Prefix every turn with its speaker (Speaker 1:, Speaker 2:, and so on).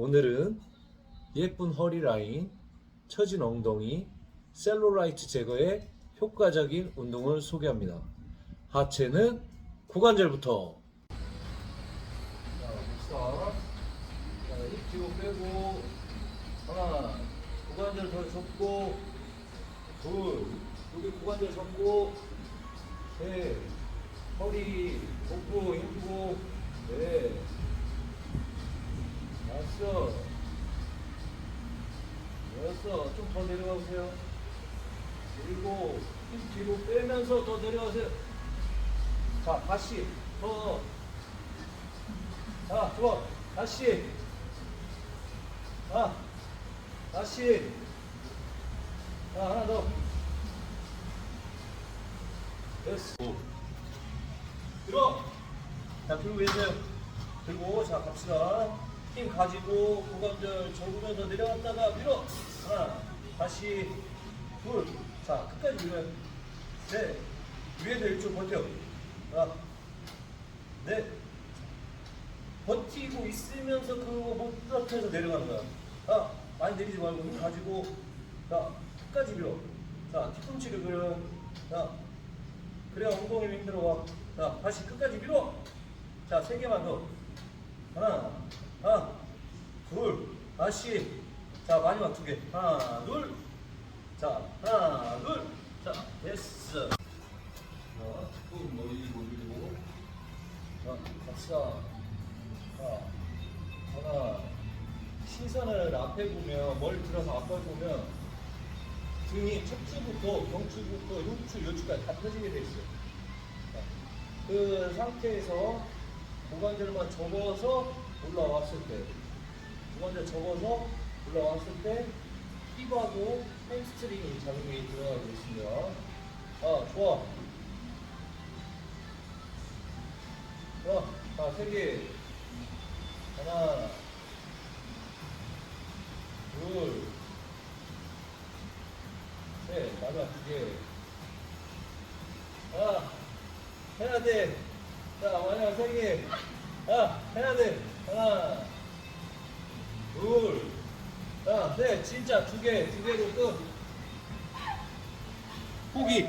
Speaker 1: 오늘은 예쁜 허리 라인, 처진 엉덩이, 셀룰라이트 제거에 효과적인 운동을 소개합니다. 하체는 고관절부터. 자, 힙 뒤로 빼고, 하나, 고관절 더 접고, 둘, 여기 고관절 접고, 셋, 허리, 복부 힘주고, 넷, 다섯, 여섯, 좀더 내려가 보세요. 일곱, 힘 뒤로 빼면서 더 내려가세요. 자, 다시, 더. 자, 좋아. 다시. 자, 다시. 자, 하나 더. 됐어. 들어. 자, 들고 계세요. 들고, 자, 갑시다. 힘 가지고, 고관절 접으면서 내려갔다가 밀어. 하나, 다시, 둘. 자, 끝까지 밀어요. 셋. 위에서 일주 버텨. 하나, 넷. 버티고 있으면서 그거 못 버텨서 내려가는 거야. 자, 많이 내리지 말고 힘 가지고, 자, 끝까지 밀어. 자, 뒤꿈치를 그려. 자, 그래야 엉덩이가 힘들어와. 자, 다시 끝까지 밀어. 자, 세 개만 더. 하나, 다시. 자, 마지막 두 개. 하나, 둘. 자, 하나, 둘. 자, 됐어. 자, 또 머리 올리고. 자, 갑시다. 자, 하나. 시선을 앞에 보면, 머리 들어서 앞에 보면, 등이 척추부터 경추부터 흉추, 요추까지 다 펴지게 돼 있어요. 자, 그 상태에서 고관절만 접어서 올라왔을 때, 고관절 접어서 올라왔을 때 힙하고 햄스트링이 작용이 들어가고 있습니다. 아, 좋아. 좋아. 자, 세 개. 하나, 둘, 네, 마지막 두 개. 아, 해야 돼. 자, 마지막 세 개. 아, 해야 돼. 하나, 둘, 자, 셋. 진짜 두 개, 두 개로 끝. 포기.